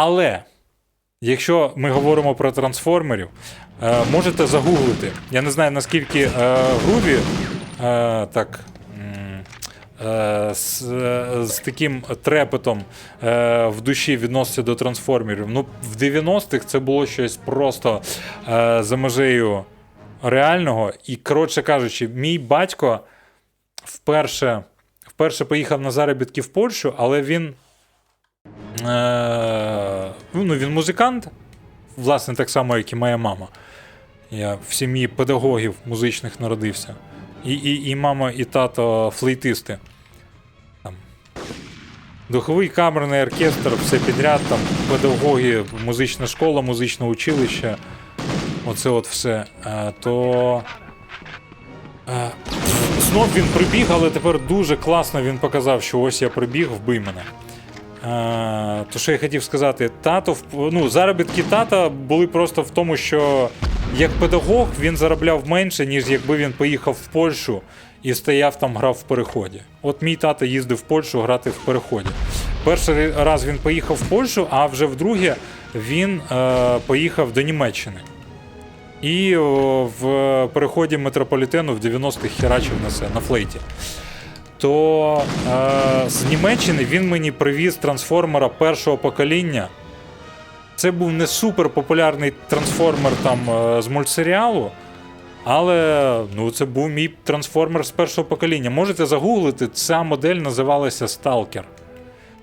Але якщо ми говоримо про трансформерів, е, можете загуглити. Я не знаю наскільки е, грубі е, так. З, з таким трепетом е, в душі відноситься до трансформерів. Ну, в 90-х це було щось просто е, за межею реального. І, коротше кажучи, мій батько вперше, вперше поїхав на заробітки в Польщу, але він. Е, ну, він музикант, власне, так само, як і моя мама. Я в сім'ї педагогів музичних народився. І, і, і мама, і тато флейтисти. Там. Духовий камерний оркестр, все підряд, там педагоги, музична школа, музичне училище. Оце от все. Е, то. Е, знов він прибіг, але тепер дуже класно він показав, що ось я прибіг, вбий мене. То, що я хотів сказати, тато ну, заробітки тата були просто в тому, що як педагог він заробляв менше, ніж якби він поїхав в Польщу і стояв там, грав в переході. От мій тато їздив в Польщу грати в переході. Перший раз він поїхав в Польщу, а вже вдруге він е, поїхав до Німеччини. І о, в переході метрополітену в 90-х херачив на це на флейті. То е, з Німеччини він мені привіз трансформера першого покоління. Це був не супер популярний трансформер там е, з мультсеріалу, але ну, це був мій трансформер з першого покоління. Можете загуглити, ця модель називалася Сталкер.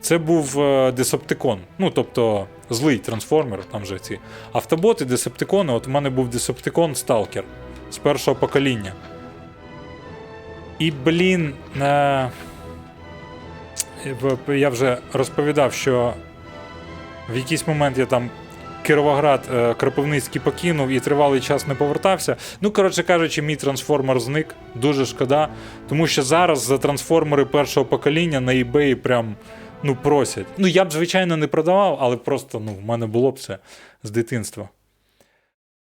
Це був е, Десептикон. Ну, тобто злий трансформер, там же ці автоботи, десептикони. От у мене був Десептикон Сталкер з першого покоління. І, блін, е, я вже розповідав, що в якийсь момент я там Кіровоград е, Кропивницький покинув і тривалий час не повертався. Ну, коротше кажучи, мій трансформер зник. Дуже шкода. Тому що зараз за трансформери першого покоління на eBay прям ну, просять. Ну, я б, звичайно, не продавав, але просто ну, в мене було б це з дитинства.